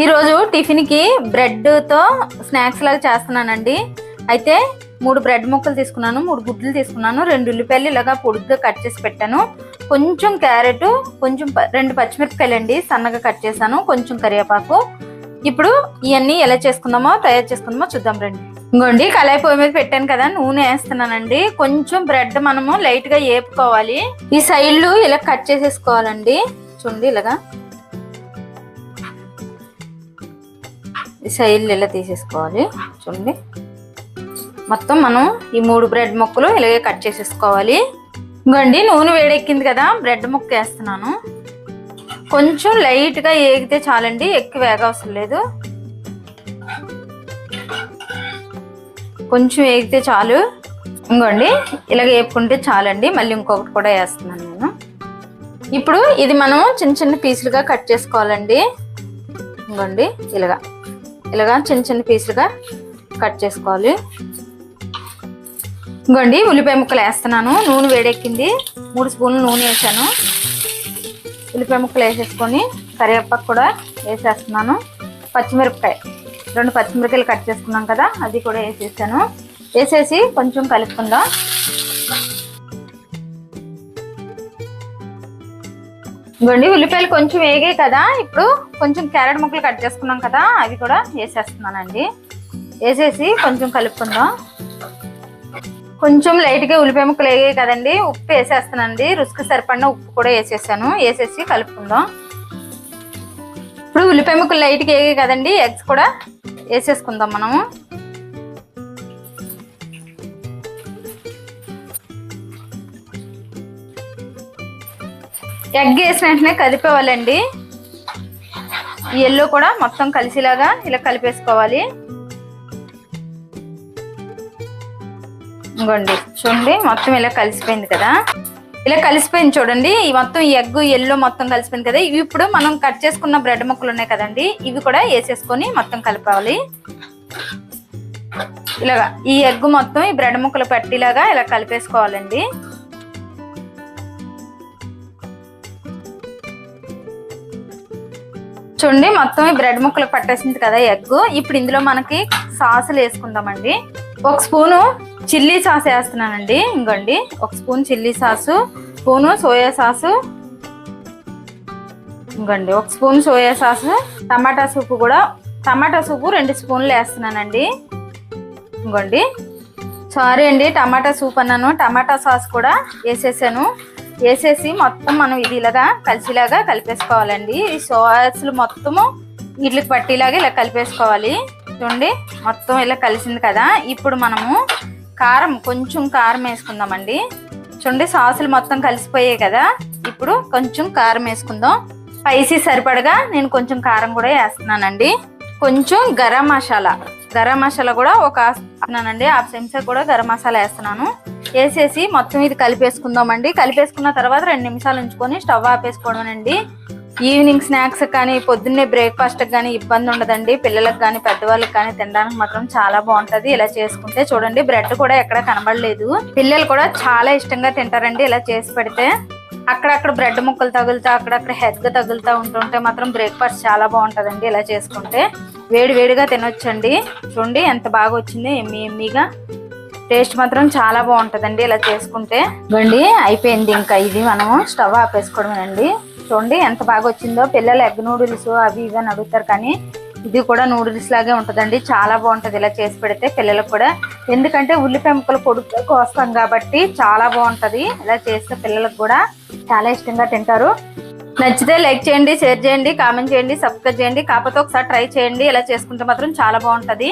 ఈరోజు టిఫిన్కి బ్రెడ్తో స్నాక్స్ లాగా చేస్తున్నానండి. అయితే మూడు బ్రెడ్ ముక్కలు తీసుకున్నాను మూడు గుడ్లు తీసుకున్నాను రెండు ఉల్లిపాయలు ఇలాగా పొడుగ్గా కట్ చేసి పెట్టాను. కొంచెం క్యారెట్ కొంచెం ప- రెండు పచ్చిమిరపకాయలు అండి సన్నగా కట్ చేశాను కొంచెం కరివేపాకు. ఇప్పుడు ఇవన్నీ ఎలా చేసుకుందామో తయారు చేసుకుందామో చూద్దాం రండి. ఇంకోండి కళాయి పొయ్యి మీద పెట్టాను కదా నూనె వేస్తున్నానండి. కొంచెం బ్రెడ్ మనము లైట్గా వేపుకోవాలి ఈ సైడ్లు ఇలా కట్ చేసేసుకోవాలండి. చూడండి ఇలాగా. ఈ సైడ్లు ఇలా తీసేసుకోవాలి? చూడండి. మొత్తం మనం ఈ మూడు బ్రెడ్ ముక్కలు ఇలాగే కట్ చేసేసుకోవాలి. ఇంకోండి నూనె వేడెక్కింది కదా బ్రెడ్ ముక్క వేస్తున్నాను. కొంచెం లైట్గా ఏగితే చాలండి ఎక్కువ వేగ అవసరం లేదు. కొంచెం వేగితే చాలు. ఇంకోండి ఇలాగ వేపుకుంటే చాలండి మళ్ళీ ఇంకొకటి కూడా వేస్తున్నాను నేను. ఇప్పుడు ఇది మనం చిన్న చిన్న పీసులుగా కట్ చేసుకోవాలండి. ఇంకోండి ఇలాగా. ఇలాగా చిన్న చిన్న పీసులుగా కట్ చేసుకోవాలి. ఇంకోండి ఉల్లిపాయ ముక్కలు వేస్తున్నాను. నూనె వేడెక్కింది. మూడు స్పూన్లు నూనె వేసాను ఉల్లిపాయ ముక్కలు వేసేసుకొని కరివేపాకు కూడా వేసేస్తున్నాను. పచ్చిమిరపకాయ. రెండు పచ్చిమిరపకాయలు కట్ చేసుకున్నాం కదా అది కూడా వేసేసాను. వేసేసి కొంచెం కలుపుకుందాం. ఇవ్వండి ఉల్లిపాయలు కొంచెం వేగాయి కదా. ఇప్పుడు కొంచెం క్యారెట్ ముక్కలు కట్ చేసుకున్నాం కదా అవి కూడా వేసేస్తున్నానండి. వేసేసి కొంచెం కలుపుకుందాం. కొంచెం లైట్గా ఉల్లిపాయ ముక్కలు వేగాయి కదండి ఉప్పు వేసేస్తానండి రుసుకు సరిపడిన ఉప్పు కూడా వేసేసాను. వేసేసి కలుపుకుందాం. ఇప్పుడు ఉల్లిపాయ ముక్కలు లైట్గా వేగాయి కదండి ఎగ్స్ కూడా వేసేసుకుందాం మనము. ఎగ్ వేసిన వెంటనే కలిపేవాలండి ఈ ఎల్లో కూడా మొత్తం కలిసేలాగా ఇలా కలిపేసుకోవాలి. ఇంకోండి చూడండి మొత్తం ఇలా కలిసిపోయింది కదా. ఇలా కలిసిపోయింది చూడండి ఈ మొత్తం ఎగ్ ఎల్లో మొత్తం కలిసిపోయింది కదా. ఇవి ఇప్పుడు మనం కట్ చేసుకున్న బ్రెడ్ ముక్కలు ఉన్నాయి కదండి ఇవి కూడా వేసేసుకొని మొత్తం కలపాలి. ఇలాగా ఈ ఎగ్ మొత్తం ఈ బ్రెడ్ ముక్కలు పట్టిలాగా ఇలా కలిపేసుకోవాలండి. చూడండి మొత్తం ఈ బ్రెడ్ ముక్కలు పట్టేసింది కదా ఎగ్ ఇప్పుడు ఇందులో మనకి సాసులు వేసుకుందామండి. ఒక స్పూను చిల్లీ సాస్ వేస్తున్నానండి. ఇంకోండి ఒక spoon chilli sauce spoon soya sauce ఇంకోండి ఒక spoon soya sauce tomato soup కూడా టమాటా సూపు రెండు స్పూన్లు వేస్తున్నానండి. ఇంకోండి సారీ అండి టమాటా సూప్ అన్నాను. టమాటా సాస్ కూడా వేసేసాను. వేసేసి మొత్తం మనం ఇది ఇలాగా కలిసిలాగా కలిపేసుకోవాలండి. ఈ సాస్లు మొత్తము ఇడ్లకి పట్టిలాగా ఇలా కలిపేసుకోవాలి. చూడండి మొత్తం ఇలా కలిసింది కదా. ఇప్పుడు మనము కారం కొంచెం కారం వేసుకుందామండి. చూడండి సాసులు మొత్తం కలిసిపోయాయి కదా. ఇప్పుడు కొంచెం కారం వేసుకుందాం. స్పైసీ సరిపడగా నేను కొంచెం కారం కూడా వేస్తున్నానండి. కొంచెం గరం మసాలా. గరం మసాలా కూడా ఒక వేస్తున్నానండి. హాఫ్ చెంచా కూడా గరం మసాలా వేస్తున్నాను. వేసేసి మొత్తం ఇది కలిపేసుకుందామండి. కలిపేసుకున్న తర్వాత రెండు నిమిషాలు ఉంచుకొని స్టవ్ ఆపేసుకోవడం అండి. ఈవినింగ్ స్నాక్స్ కానీ పొద్దున్నే బ్రేక్ఫాస్ట్ కానీ ఇబ్బంది ఉండదండి. పిల్లలకు కానీ పెద్దవాళ్ళకి కానీ తినడానికి మాత్రం చాలా బాగుంటది. ఇలా చేసుకుంటే చూడండి బ్రెడ్ కూడా ఎక్కడ కనబడలేదు. పిల్లలు కూడా చాలా ఇష్టంగా తింటారండి ఇలా చేసి పెడితే. అక్కడక్కడ బ్రెడ్ ముక్కలు తగులుతా అక్కడక్కడ హెగ్ తగులుతా ఉంటుంటే మాత్రం బ్రేక్ఫాస్ట్ చాలా బాగుంటుందండి ఇలా చేసుకుంటే. వేడి వేడిగా తినొచ్చండి. చూడండి ఎంత బాగా వచ్చింది ఎమ్మి ఎమ్మిగా టేస్ట్ మాత్రం చాలా బాగుంటుందండి ఇలా చేసుకుంటే. బండి అయిపోయింది ఇంకా ఇది మనము స్టవ్ ఆపేసుకోవడమేనండి. చూడండి ఎంత బాగా వచ్చిందో. పిల్లలు ఎగ్ నూడిల్స్ అవి ఇవి అని అడుగుతారు కానీ ఇది కూడా నూడిల్స్ లాగే ఉంటుందండి. చాలా బాగుంటది ఇలా చేసి పెడితే పిల్లలకు కూడా. ఎందుకంటే ఉల్లిపాయ ముక్కలు పొడుగ్గా కోస్తాం కాబట్టి చాలా బాగుంటుంది. ఇలా చేస్తే పిల్లలకు కూడా చాలా ఇష్టంగా తింటారు. నచ్చితే లైక్ చేయండి షేర్ చేయండి కామెంట్ చేయండి సబ్స్క్రైబ్ చేయండి. కాకపోతే ఒకసారి ట్రై చేయండి. ఇలా చేసుకుంటే మాత్రం చాలా బాగుంటది.